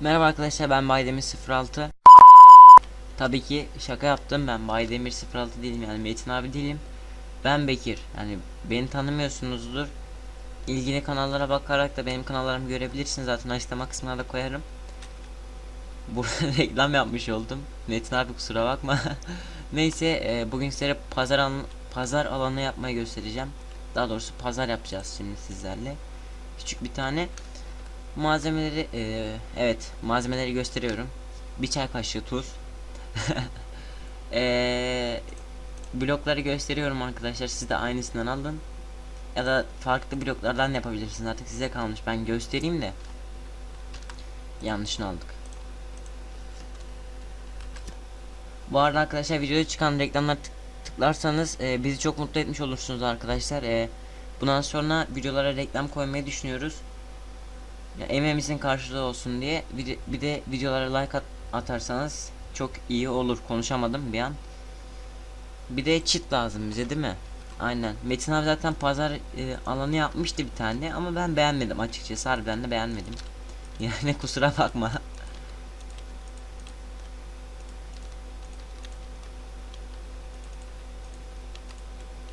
Merhaba arkadaşlar ben Baydemir 06 Tabii ki şaka yaptım ben Baydemir 06 değilim yani Metin abi değilim. Ben Bekir yani beni tanımıyorsunuzdur. İlgili kanallara bakarak da benim kanallarımı görebilirsiniz zaten açıklama kısmına da koyarım. Burada reklam yapmış oldum. Metin abi kusura bakma. Neyse e, bugün size pazar, alan, pazar alanı yapmayı göstereceğim. Daha doğrusu pazar yapacağız şimdi sizlerle. Küçük bir tane Malzemeleri eee, evet malzemeleri gösteriyorum. Bir çay kaşığı tuz. Eee, blokları gösteriyorum arkadaşlar. Siz de aynısından alın. Ya da farklı bloklardan yapabilirsiniz. Artık size kalmış. Ben göstereyim de. Yanlışını aldık. Bu arada arkadaşlar videoda çıkan reklamlar tık- tıklarsanız eee, bizi çok mutlu etmiş olursunuz arkadaşlar. Eee, bundan sonra videolara reklam koymayı düşünüyoruz. Ya emeğimizin karşılığı olsun diye bir bir de videolara like at, atarsanız çok iyi olur. Konuşamadım bir an. Bir de cheat lazım bize değil mi? Aynen. Metin abi zaten pazar e, alanı yapmıştı bir tane ama ben beğenmedim açıkçası. Harbiden de beğenmedim. Yani kusura bakma.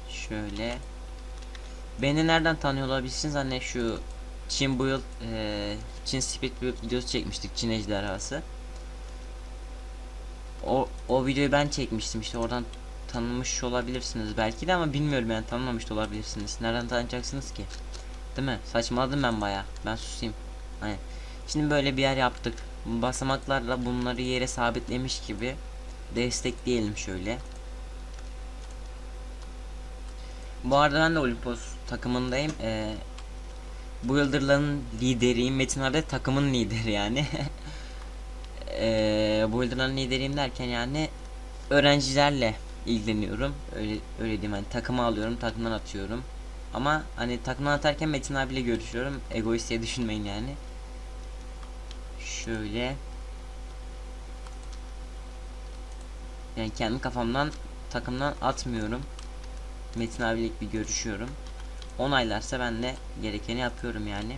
Şöyle. Beni nereden tanıyor olabilirsiniz? Hani şu Çin bu yıl eee, Çin Speed Build videosu çekmiştik Çin ejderhası. O o videoyu ben çekmiştim işte oradan tanımış olabilirsiniz belki de ama bilmiyorum yani tanımamış da olabilirsiniz. Nereden tanıyacaksınız ki? Değil mi? Saçmaladım ben baya. Ben susayım. Hani şimdi böyle bir yer yaptık. Basamaklarla bunları yere sabitlemiş gibi destekleyelim şöyle. Bu arada ben de Olympus takımındayım. Ee, bu yıldırların lideriyim. Metin de takımın lideri yani. Eee bu yıldırların lideriyim derken yani öğrencilerle ilgileniyorum. Öyle öyle diyeyim hani takımı alıyorum, takımdan atıyorum. Ama hani takımdan atarken Metin abiyle görüşüyorum. Egoist diye düşünmeyin yani. Şöyle yani kendi kafamdan takımdan atmıyorum. Metin abiyle bir görüşüyorum onaylarsa ben de gerekeni yapıyorum yani.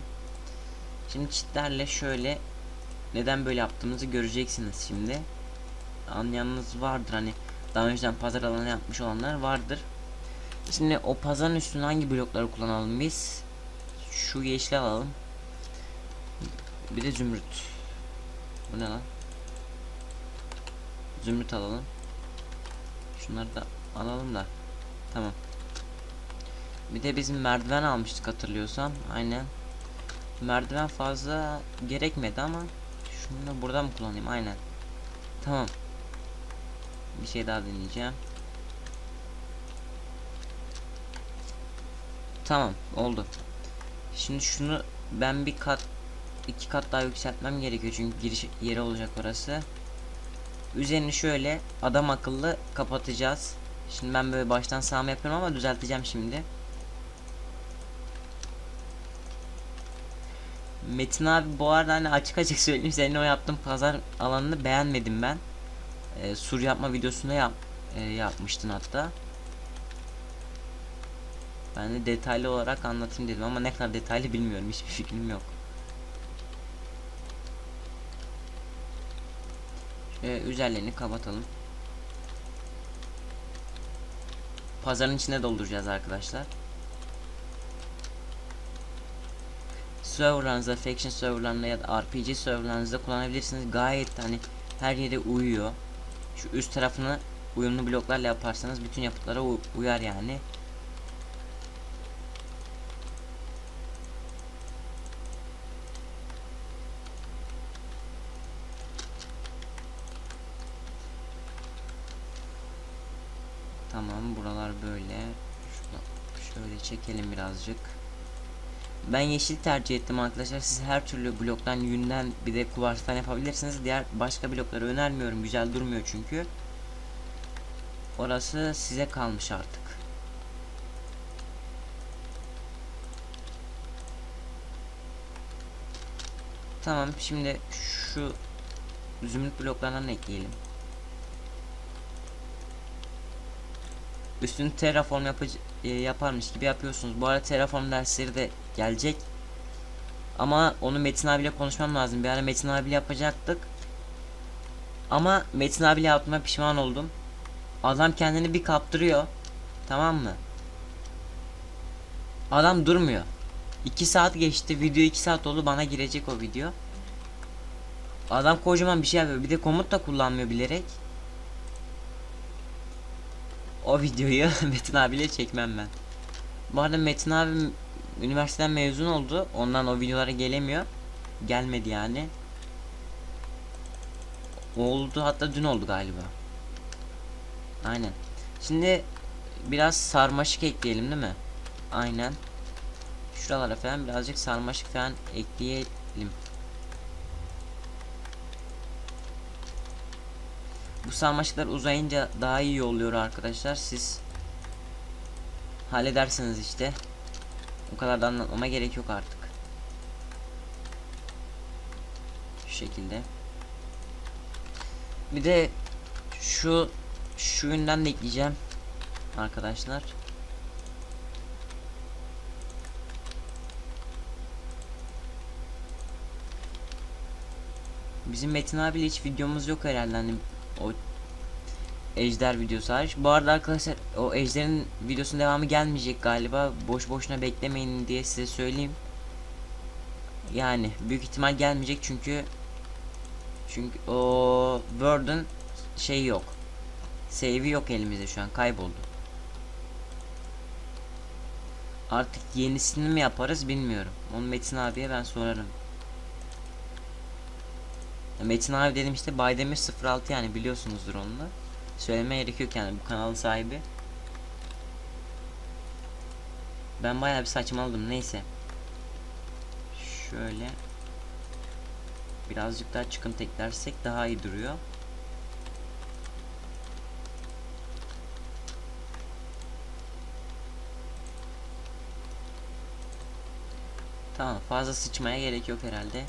Şimdi çitlerle şöyle neden böyle yaptığımızı göreceksiniz şimdi. Anlayanınız vardır hani daha önceden pazar alanı yapmış olanlar vardır. Şimdi o pazarın üstüne hangi blokları kullanalım biz? Şu yeşil alalım. Bir de zümrüt. Bu ne lan? Zümrüt alalım. Şunları da alalım da. Tamam. Bir de bizim merdiven almıştık hatırlıyorsam. Aynen. Merdiven fazla gerekmedi ama şunu da burada mı kullanayım? Aynen. Tamam. Bir şey daha deneyeceğim. Tamam, oldu. Şimdi şunu ben bir kat iki kat daha yükseltmem gerekiyor çünkü giriş yeri olacak orası. Üzerini şöyle adam akıllı kapatacağız. Şimdi ben böyle baştan sağma yapıyorum ama düzelteceğim şimdi. Metin abi bu arada hani açık açık söyleyeyim senin o yaptığın pazar alanını beğenmedim ben. Ee, sur yapma videosunda yap, e, yapmıştın hatta. Ben de detaylı olarak anlatayım dedim ama ne kadar detaylı bilmiyorum hiçbir fikrim yok. Şöyle üzerlerini kapatalım. Pazarın içine dolduracağız arkadaşlar. Serverlarınızda, faction serverlarında ya da RPG serverlarınızda kullanabilirsiniz. Gayet hani her yere uyuyor. Şu üst tarafını uyumlu bloklarla yaparsanız bütün yapıtlara uyar yani. Tamam buralar böyle. Şöyle çekelim birazcık. Ben yeşil tercih ettim arkadaşlar. Siz her türlü bloktan yünden bir de kuvarstan yapabilirsiniz. Diğer başka blokları önermiyorum. Güzel durmuyor çünkü. Orası size kalmış artık. Tamam şimdi şu zümrüt bloklarından ekleyelim. Üstünü terraform yapıcı, e, yaparmış gibi yapıyorsunuz. Bu arada terraform dersleri de gelecek. Ama onu Metin abiyle konuşmam lazım. Bir ara Metin abiyle yapacaktık. Ama Metin abiyle yaptığıma pişman oldum. Adam kendini bir kaptırıyor. Tamam mı? Adam durmuyor. 2 saat geçti. Video 2 saat oldu. Bana girecek o video. Adam kocaman bir şey yapıyor. Bir de komut da kullanmıyor bilerek. O videoyu Metin abiyle çekmem ben. Bu arada Metin abi üniversiteden mezun oldu. Ondan o videolara gelemiyor. Gelmedi yani. Oldu hatta dün oldu galiba. Aynen. Şimdi biraz sarmaşık ekleyelim değil mi? Aynen. Şuralara falan birazcık sarmaşık falan ekleyelim. Bu sarmaşıklar uzayınca daha iyi oluyor arkadaşlar. Siz halledersiniz işte. O kadar da anlatmama gerek yok artık. Şu şekilde. Bir de şu şu günden de ekleyeceğim arkadaşlar. Bizim Metin abiyle hiç videomuz yok herhalde hani o Ejder videosu hariç. Bu arada arkadaşlar o Ejder'in videosunun devamı gelmeyecek galiba. Boş boşuna beklemeyin diye size söyleyeyim. Yani büyük ihtimal gelmeyecek çünkü çünkü o Word'un şey yok. Save'i yok elimizde şu an kayboldu. Artık yenisini mi yaparız bilmiyorum. Onu Metin abiye ben sorarım. Metin abi dedim işte Baydemir 06 yani biliyorsunuzdur onu da. Söylemeye gerek yok yani bu kanalın sahibi. Ben bayağı bir saçmaladım neyse. Şöyle birazcık daha çıkıntı eklersek daha iyi duruyor. Tamam fazla sıçmaya gerek yok herhalde.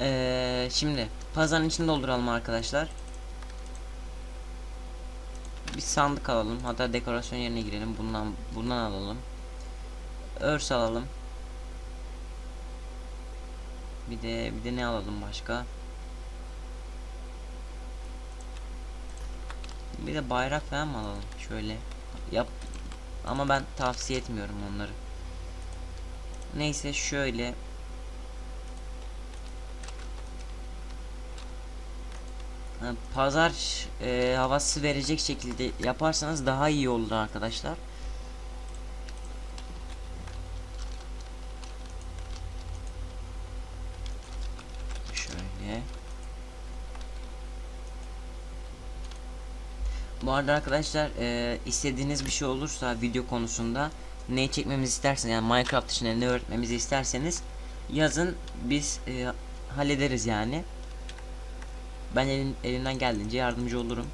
Ee, şimdi pazarın içini dolduralım arkadaşlar. Bir sandık alalım. Hatta dekorasyon yerine girelim. Bundan bundan alalım. Örs alalım. Bir de bir de ne alalım başka? Bir de bayrak falan mı alalım? Şöyle yap. Ama ben tavsiye etmiyorum onları. Neyse şöyle Pazar e, havası verecek şekilde yaparsanız daha iyi olur arkadaşlar. Bu arada arkadaşlar e, istediğiniz bir şey olursa video konusunda ne çekmemizi isterseniz yani Minecraft dışında ne öğretmemizi isterseniz yazın biz e, hallederiz yani. Ben elim, elimden geldiğince yardımcı olurum.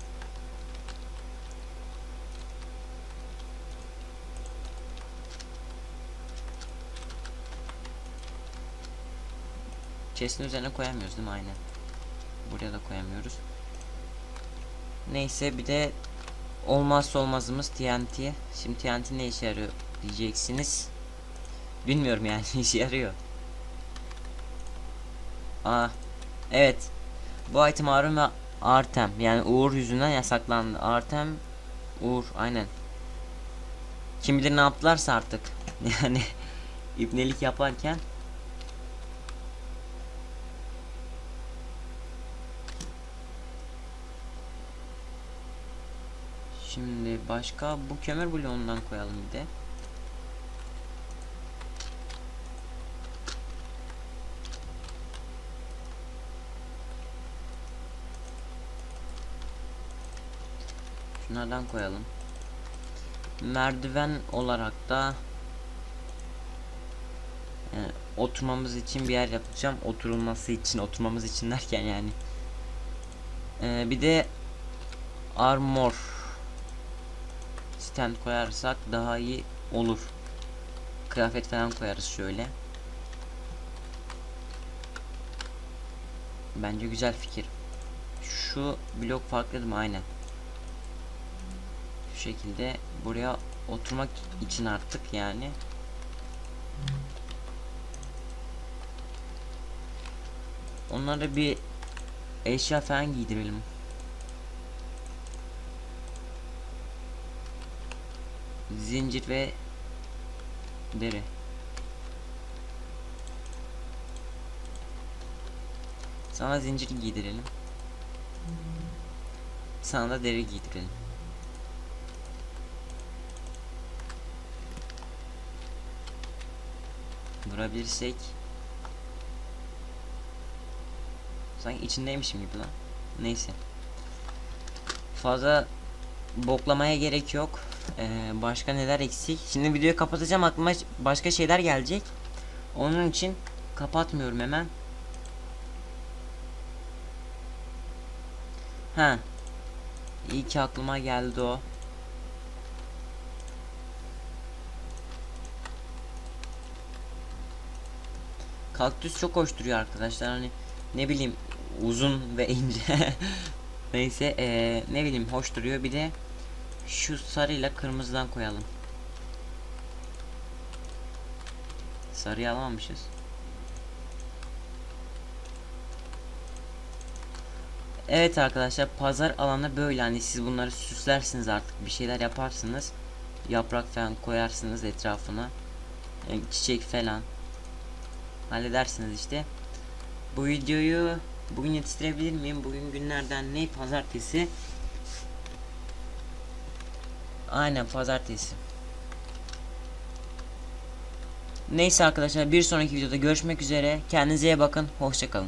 Chest'in üzerine koyamıyoruz değil mi? Aynen. Buraya da koyamıyoruz. Neyse bir de olmazsa olmazımız TNT. Şimdi TNT ne işe yarıyor diyeceksiniz. Bilmiyorum yani işe yarıyor. Aa evet bu item Arun ve Artem yani Uğur yüzünden yasaklandı. Artem Uğur aynen. Kim bilir ne yaptılarsa artık. Yani ibnelik yaparken Şimdi başka bu kömür bloğundan koyalım bir de. Şunlardan koyalım. Merdiven olarak da yani oturmamız için bir yer yapacağım. Oturulması için, oturmamız için derken yani. Ee, bir de armor stand koyarsak daha iyi olur. Kıyafet falan koyarız şöyle. Bence güzel fikir. Şu blok farklı mı? Aynen şekilde buraya oturmak için artık yani. Onlara bir eşya falan giydirelim. Zincir ve deri sana zincir giydirelim. Sana da deri giydirelim. Vurabilirsek Sanki içindeymişim gibi lan. Neyse. Fazla boklamaya gerek yok. Ee, başka neler eksik? Şimdi videoyu kapatacağım aklıma başka şeyler gelecek. Onun için kapatmıyorum hemen. Ha. İyi ki aklıma geldi o. Kaktüs çok hoş duruyor arkadaşlar. Hani ne bileyim uzun ve ince. Neyse eee, ne bileyim hoş duruyor. Bir de şu sarıyla kırmızıdan koyalım. Sarıyı alamamışız. Evet arkadaşlar pazar alanı böyle hani siz bunları süslersiniz artık bir şeyler yaparsınız. Yaprak falan koyarsınız etrafına. E, çiçek falan. Halledersiniz işte. Bu videoyu bugün yetiştirebilir miyim? Bugün günlerden ne? Pazartesi. Aynen pazartesi. Neyse arkadaşlar bir sonraki videoda görüşmek üzere. Kendinize iyi bakın. Hoşçakalın.